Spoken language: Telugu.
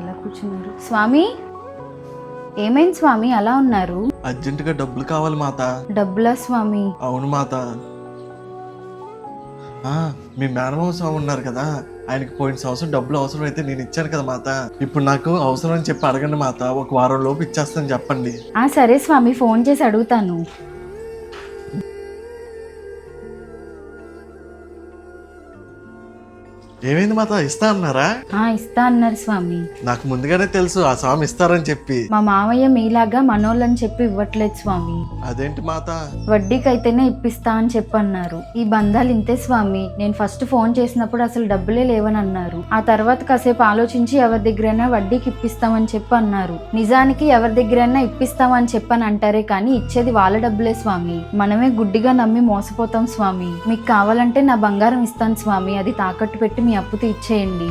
కూర్చున్నారు? స్వామి? ఏమైంది స్వామి? అలా ఉన్నారు? అర్జెంటుగా డబ్బులు కావాలి మాత. డబ్బులా స్వామి? అవును మాత. ఆ, మీ మేనమామ స్వామి ఉన్నారు కదా. ఆయనకి పోయిన సంవత్సరం డబ్బులు అవసరం అయితే నేను ఇచ్చాను కదా మాత. ఇప్పుడు నాకు అవసరం అని చెప్పి అడగండి మాత. ఒక వారం లోపు ఇచ్చేస్తాను చెప్పండి. ఆ సరే స్వామి. ఫోన్ చేసి అడుగుతాను. ఏమైంది మాత? ఇస్తా అన్నారా? ఆ ఇస్తా అన్నారు స్వామి. నాకు ముందుగానే తెలుసు ఆ స్వామి ఇస్తారని చెప్పి. మా మామయ్య మీలాగా మనోళ్ళని చెప్పి ఇవ్వట్లేదు స్వామి. అదేంటి మాత? వడ్డీకైతేనే ఇప్పిస్తా అని చెప్పన్నారు. ఈ బంధాలు ఇంతే స్వామి. నేను ఫస్ట్ ఫోన్ చేసినప్పుడు అసలు డబ్బులే లేవని అన్నారు ఆ తర్వాత కాసేపు ఆలోచించి ఎవరి దగ్గరైనా వడ్డీకి ఇప్పిస్తామని చెప్పి అన్నారు నిజానికి ఎవరి దగ్గరైనా ఇప్పిస్తామని చెప్పని అంటారే కానీ ఇచ్చేది వాళ్ళ డబ్బులే స్వామి. మనమే గుడ్డిగా నమ్మి మోసపోతాం స్వామి. మీకు కావాలంటే నా బంగారం ఇస్తాను స్వామి. అది తాకట్టు పెట్టి మీ అప్పు తీర్చేయండి